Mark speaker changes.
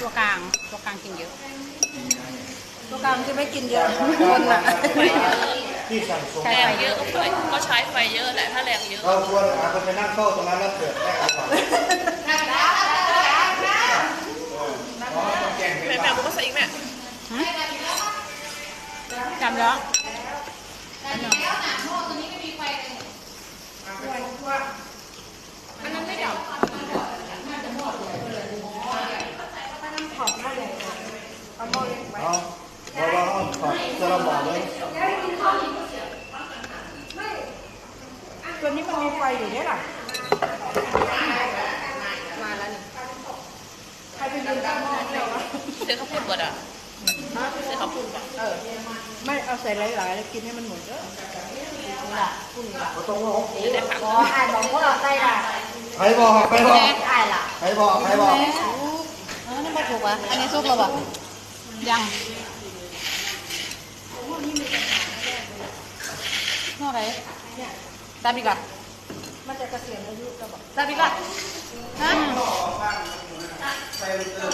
Speaker 1: ตัวกลาง ตัวกลางกินเยอะ
Speaker 2: ตัวกลางจะไม่กินเยอะคนละ
Speaker 3: ไฟเยอะ
Speaker 4: ที่สั่งส่ง
Speaker 1: ใช่
Speaker 3: แรงเยอะก็ไฟก็ใช้ไฟเยอะแหละถ้าแรงเยอะ
Speaker 4: เราชวนหาคนไปนั่งเฝ้าตรงนั้นแล้วเกิดได้ก่อน
Speaker 3: แม่แม่บุกมาใส่อีกแม่
Speaker 1: จำแล้ว
Speaker 4: เอาเพราะว่าห้องขอจะเราบอกเลย
Speaker 2: ตัวนี้มันมีไฟอยู่เนี่ยหรอ
Speaker 1: มาแล้วนี่
Speaker 2: ใครเป็นยืนตั้งหม้อเนี่ยวะ
Speaker 3: เสื้อข้าวโพดบดอ่ะเสื้อข้าวโพดบด
Speaker 2: เออ ไม่เอาใส่หลายๆแล้วกินให้มันหมดเด้อ
Speaker 4: ก็ต้องว่า
Speaker 3: จะได้ผัก
Speaker 5: อ๋ออ่านบอกพวกเราใส่ละ
Speaker 4: ใครบอกใครบอก
Speaker 5: อ่านละ
Speaker 4: ใครบอกใครบอก
Speaker 5: เออนี่มาถูกวะอันนี้ซุกเราบ่
Speaker 1: ยัง
Speaker 5: นอกไหนตามอีกก่อน
Speaker 2: มันจะเกษียณอายุแล้วบอก
Speaker 5: ตามอีกก่อนฮะ
Speaker 4: ใครเจอ